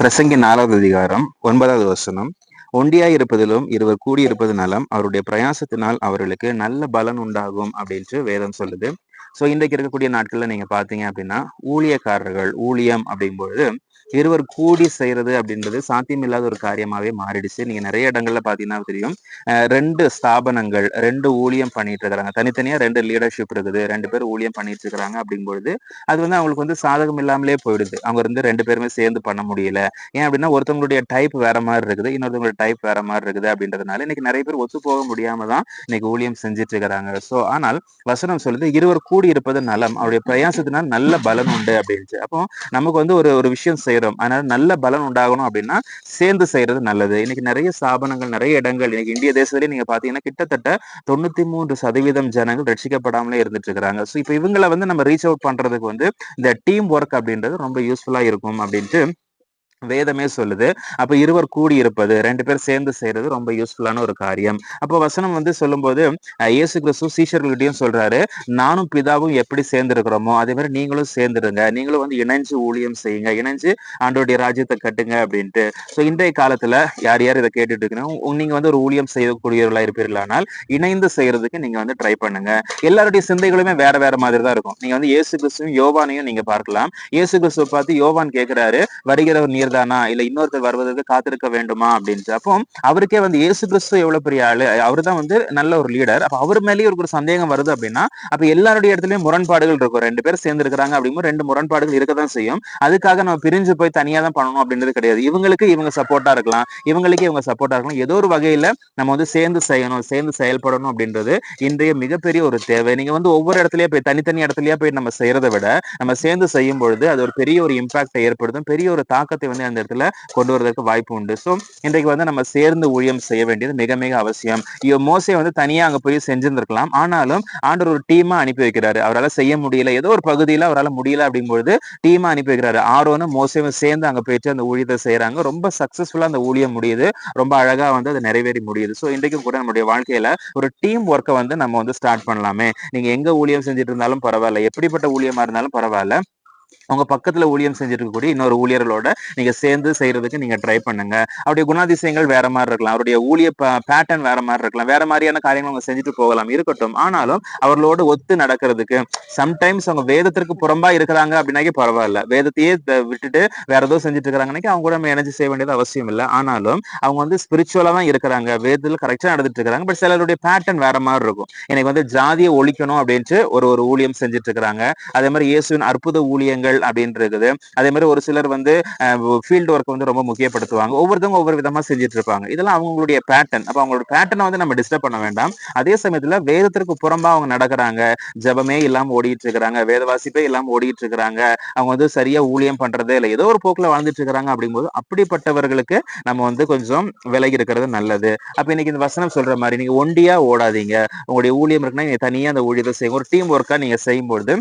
பிரசங்கி நாலாவது அதிகாரம் ஒன்பதாவது வசனம். ஒண்டியாய் இருப்பதிலும் இருவர் கூடியிருப்பது நலம். அவருடைய பிரயாசத்தினால் அவர்களுக்கு நல்ல பலன் உண்டாகும் அப்படின்ட்டு வேதம் சொல்லுது. ஸோ இன்றைக்கு இருக்கக்கூடிய நாட்கள்ல நீங்க பாத்தீங்க அப்படின்னா ஊழியக்காரர்கள் ஊழியம் அப்படிங்கும்பொழுது இருவர் கூடி செய்யறது அப்படின்றது சாத்தியமில்லாத ஒரு காரியமாவே மாறிடுச்சு. நீங்க நிறைய இடங்கள்ல பாத்தீங்கன்னா தெரியும். ரெண்டு ஸ்தாபனங்கள் ரெண்டு ஊழியம் பண்ணிட்டு இருக்கிறாங்க. தனித்தனியா ரெண்டு லீடர்ஷிப் இருக்குது. ரெண்டு பேர் ஊழியம் பண்ணிட்டு இருக்கிறாங்க அப்படிங்கும்போது அது வந்து அவங்களுக்கு வந்து சாதகம் இல்லாமலே போயிடுது. அவங்க இருந்து ரெண்டு பேருமே சேர்ந்து பண்ண முடியல. ஏன் அப்படின்னா ஒருத்தவங்களுடைய டைப் வேற மாதிரி இருக்குது. இன்னொருத்தவங்களுடைய டைப் வேற மாதிரி இருக்குது அப்படின்றதுனால இன்னைக்கு நிறைய பேர் ஒத்து போக முடியாம தான் இன்னைக்கு ஊழியம் செஞ்சுட்டு இருக்கிறாங்க. ஸோ ஆனால் வசனம் சொல்லுது இருவர் கூடி இருப்பது நலம். அவருடைய பிரயாசத்தினால் நல்ல பலன் உண்டு அப்படின்ட்டு அப்போ நமக்கு வந்து ஒரு ஒரு விஷயம் செய்யறோம் அதனால நல்ல பலன் உண்டாகணும் அப்படின்னா சேர்ந்து செய்யறது நல்லது. இன்னைக்கு நிறைய ஸ்தாபனங்கள் நிறைய இடங்கள் இன்னைக்கு இந்திய தேசத்திலேயே நீங்க பாத்தீங்கன்னா கிட்டத்தட்ட தொண்ணூத்தி மூன்று சதவீதம் ஜனங்கள் ரட்சிக்கப்படாமலே இருந்துட்டு இருக்காங்க ஸோ இப்போ இவங்களை வந்து நம்ம ரீச் அவுட் பண்றதுக்கு வந்து இந்த டீம் ஒர்க் அப்படின்றது ரொம்ப யூஸ்ஃபுல்லா இருக்கும் அப்படின்ட்டு வேதமே சொல்லுது. அப்ப இருவர் கூடி இருப்பது ரெண்டு பேர் சேர்ந்து செய்யறது ரொம்ப யூஸ்ஃபுல்லான ஒரு காரியம். அப்போ வசனம் வந்து சொல்லும்போது இயேசு கிறிஸ்து சீஷர்கள்கிட்டயும் சொல்றாரு நானும் பிதாவும் எப்படி சேர்ந்துருக்கிறோமோ அதே மாதிரி நீங்களும் சேர்ந்துருங்க. நீங்களும் வந்து இணைஞ்சு ஊழியம் செய்யுங்க. இணைஞ்சு ஆண்டோடைய ராஜ்யத்தை கட்டுங்க அப்படின்ட்டு. ஸோ இன்றைய காலத்துல யார் யார் இதை கேட்டுட்டு இருக்கணும் நீங்க வந்து ஒரு ஊழியம் செய்யக்கூடியவர்களா இருப்பீர்களானால் இணைந்து செய்யறதுக்கு நீங்க வந்து ட்ரை பண்ணுங்க. எல்லாருடைய சிந்தைகளுமே வேற வேற மாதிரி தான் இருக்கும். நீங்க வந்து இயேசு கிறிஸ்துவும் யோவானையும் நீங்க பார்க்கலாம். இயேசு கிறிஸ்துவை பார்த்து யோவான் கேட்கிறாரு வருகிறவர் நீர்தானா இல்ல இன்னொருத்தர் வருவதற்கு காத்திருக்க வேண்டுமா? அப்படின்ட்டு. அப்போ அவருக்கே வந்து இயேசு கிறிஸ்து எவ்வளவு பெரிய ஆளு? அவர் தான் வந்து நல்ல ஒரு லீடர் அப்ப அவர் மேலேயே ஒரு ஒரு சந்தேகம் வருது அப்படின்னா அப்ப எல்லாருடைய இடத்துலயும் முரண்பாடுகள் இருக்கும். ரெண்டு பேர் சேர்ந்து இருக்கிறாங்க அப்படிங்கும்போது ரெண்டு முரண்பாடுகள் இருக்க தான் செய்யும். அதுக்காக நம்ம பிரிஞ்சு போய் தனியா தான் பண்ணணும் அப்படின்றது கிடையாது. இவங்களுக்கு இவங்க சப்போர்ட்டா இருக்கலாம். இவங்களுக்கு இவங்க சப்போர்ட்டா இருக்கலாம். ஏதோ ஒரு வகையில நம்ம வந்து சேர்ந்து செய்யணும் சேர்ந்து செயல்படணும் அப்படின்றது இன்றைய மிகப்பெரிய ஒரு தேவை. நீங்க வந்து ஒவ்வொரு இடத்துலயே போய் தனித்தனி இடத்துலயே போய் நம்ம செய்யறதை விட நம்ம சேர்ந்து செய்யும் பொழுது அது ஒரு பெரிய ஒரு இம்பாக்டை ஏற்படுத்தும். பெரிய ஒரு தாக்கத்தை வந்து அந்த இடத்துல கொண்டு வரதுக்கு வாய்ப்பு உண்டு. ஸோ இன்றைக்கு வந்து நம்ம சேர்ந்து ஊழியம் செய்ய வேண்டியது மிக மிக அவசியம். ஐயோ மோசே வந்து தனியாக அங்கே போய் செஞ்சிருந்திருக்கலாம். ஆனாலும் ஆண்டவர் ஒரு டீமா அனுப்பி வைக்கிறாரு. அவரால் செய்ய முடியல. ஏதோ ஒரு பகுதியில அவரால் முடியல அப்படிங்கும்போது டீமா அனுப்பி வைக்கிறாரு. ஆரோனும் மோசேவும் சேர்ந்து அங்கே போயிட்டு அந்த ஊழியத்தை செய்கிறாங்க ரொம்ப சக்ஸஸ்ஃபுல்லாக அந்த ஊழியம் முடியுது. ரொம்ப அழகா வந்து அது நிறைவேறி முடியுது. ஸோ இன்றைக்கும் கூட நம்முடைய வாழ்க்கையில ஒரு டீம் ஒர்க்கை வந்து நம்ம வந்து ஸ்டார்ட் பண்ணலாமே. நீங்க எங்க ஊழியம் செஞ்சுட்டு இருந்தாலும் பரவாயில்ல. எப்படிப்பட்ட ஊழியமாக இருந்தாலும் பரவாயில்ல. உங்க பக்கத்துல ஊழியம் செஞ்சிருக்கக்கூடிய இருக்கக்கூடிய இன்னொரு ஊழியர்களோட நீங்க சேர்ந்து செய்யறதுக்கு நீங்க ட்ரை பண்ணுங்க. அவருடைய குணாதிசயங்கள் வேற மாதிரி இருக்கலாம். அவருடைய ஊழிய பேட்டர்ன் வேற மாதிரி இருக்கலாம். வேற மாதிரியான காரியங்கள் அவங்க செஞ்சுட்டு போகலாம். இருக்கட்டும். ஆனாலும் அவர்களோட ஒத்து நடக்கிறதுக்கு சம்டைம்ஸ் அவங்க வேதத்திற்கு புறம்பா இருக்கிறாங்க அப்படின்னாக்கே பரவாயில்ல. வேதத்தையே விட்டுட்டு வேற ஏதோ செஞ்சுட்டு இருக்கிறாங்கன்னாக்கி அவங்க கூட நம்ம இணைஞ்சு செய்ய வேண்டியது அவசியம் இல்லை. ஆனாலும் அவங்க வந்து ஸ்பிரிச்சுவலா தான் இருக்கிறாங்க. வேதத்தில் கரெக்டா நடந்துட்டு இருக்காங்க பட் சிலருடைய பேட்டர்ன் வேற மாதிரி இருக்கும். எனக்கு வந்து ஜாதியை ஒழிக்கணும் அப்படின்ட்டு ஒரு ஒரு ஊழியம் செஞ்சுட்டு இருக்கிறாங்க. அதே மாதிரி இயேசுவின் அற்புத ஊழியங்கள் அப்படின்னு இருக்குது அதே மாதிரி ஒரு சிலர் வந்து ஃபீல்டு ஒர்க் வந்து ரொம்ப முக்கியப்படுத்துவாங்க. ஒவ்வொருத்தவங்க ஒவ்வொரு விதமா செஞ்சுட்டு இருப்பாங்க இதெல்லாம் அவங்களுடைய பேட்டர்ன் அப்போ அவங்களோட பேட்டர்னை வந்து நம்ம டிஸ்டர்ப் பண்ண வேண்டாம். அதே சமயத்துல வேதத்திற்கு புறம்பா அவங்க நடக்கிறாங்க. ஜெபமே இல்லாம ஓடிட்டு இருக்கிறாங்க வேத வாசிப்பே இல்லாம ஓடிட்டு இருக்கிறாங்க அவங்க வந்து சரியா ஊழியம் பண்றதே இல்லை. ஏதோ ஒரு போக்குல வாழ்ந்துட்டு இருக்கிறாங்க அப்படிங்கும்போது அப்படிப்பட்டவர்களுக்கு நம்ம வந்து கொஞ்சம் விலகி இருக்கிறது நல்லது. அப்ப இன்னைக்கு இந்த வசனம் சொல்ற மாதிரி நீங்க ஒண்டியா ஓடாதீங்க. உங்களுடைய ஊழியம் இருக்குன்னா நீங்க தனியா அந்த ஊழியத்தை செய்யுங்க. ஒரு டீம் ஒர்க்கா நீங்க செய்யும்போது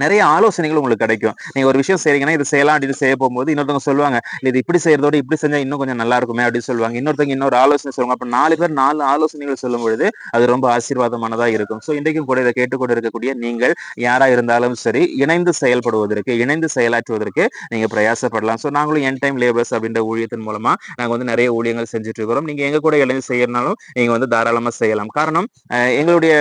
நிறைய ஆலோசனைகள் உங்களுக்கு கிடைக்கும். நீங்க ஒரு விஷயம் செய்றீங்கன்னா இது செய்யலாம் அப்படின்னு செய்ய போகும்போது இன்னொருத்தவங்க சொல்லுவாங்க இது இப்படி செய்யறதோட இப்படி செஞ்சா இன்னும் கொஞ்சம் நல்லா இருக்குமே அப்படின்னு சொல்லுவாங்க. இன்னொருத்தவங்க இன்னொரு ஆலோசனை சொல்லுவாங்க. அப்ப நாலு பேர் நாலு ஆலோசனைகள் சொல்லும் பொழுது அது ரொம்ப ஆசீர்வாதமானதா இருக்கும். ஸோ இன்றைக்கும் கூட இதை கேட்டுக்கொண்டு இருக்கக்கூடிய நீங்கள் யாரா இருந்தாலும் சரி இணைந்து செயல்படுவதற்கு இணைந்து செயலாற்றுவதற்கு நீங்க பிரயாசப்படலாம். ஸோ நாங்களும் என் டைம் லேபர்ஸ் அப்படின்ற ஊழியத்தின் மூலமா நாங்க வந்து நிறைய ஊழியங்கள் செஞ்சுட்டு இருக்கிறோம் நீங்க எங்க கூட இணைந்து செய்யறனாலும் நீங்க வந்து தாராளமா செய்யலாம். காரணம் எங்களுடைய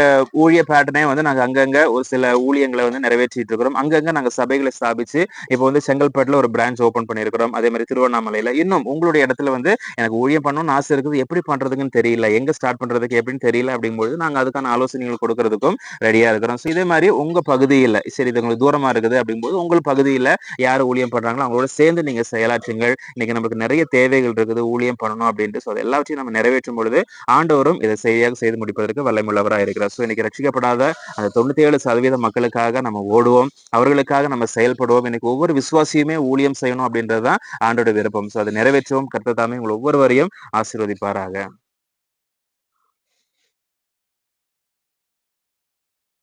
ஊழிய பேட்டர்னே வந்து நாங்க அங்கங்க ஒரு சில ஊழியங்களை வந்து நிறைவேற்றி நிறைவேற்றிட்டு இருக்கிறோம் அங்கங்க நாங்க சபைகளை ஸ்தாபிச்சு இப்போ வந்து செங்கல்பட்டுல ஒரு பிரான்ச் ஓபன் பண்ணிருக்கிறோம் அதே மாதிரி திருவண்ணாமலையில. இன்னும் உங்களுடைய இடத்துல வந்து எனக்கு ஊழியம் பண்ணணும்னு ஆசை இருக்குது. எப்படி பண்றதுக்குன்னு தெரியல. எங்க ஸ்டார்ட் பண்றதுக்கு எப்படின்னு தெரியல அப்படிங்கும்போது நாங்க அதுக்கான ஆலோசனைகள் கொடுக்கறதுக்கும் ரெடியா இருக்கிறோம். ஸோ இதே மாதிரி உங்க பகுதியில் சரி இது உங்களுக்கு தூரமா இருக்குது அப்படிங்கும்போது உங்கள் பகுதியில் யார் ஊழியம் பண்றாங்களோ அவங்களோட சேர்ந்து நீங்க செயலாற்றுங்கள். இன்னைக்கு நமக்கு நிறைய தேவைகள் இருக்குது. ஊழியம் பண்ணணும் அப்படின்ட்டு. ஸோ அது எல்லாவற்றையும் நம்ம நிறைவேற்றும் பொழுது ஆண்டவரும் இதை சரியாக செய்து முடிப்பதற்கு வல்லமுள்ளவராக இருக்கிறார் ஸோ இன்னைக்கு ரட்சிக்கப்படாத அந்த தொண்ணூத்தி ஏழு சதவீத மக்களுக்காக நம்ம ஓடுவோம் அவர்களுக்காக நம்ம செயல்படுவோம். இன்னைக்கு ஒவ்வொரு விசுவாசியுமே ஊழியம் செய்யணும் அப்படின்றது தான் ஆண்டோட விருப்பம். ஸோ அதை நிறைவேற்றவும். கர்த்தர் தாமே உங்கள் ஒவ்வொருவரையும் ஆசீர்வதிப்பாராக.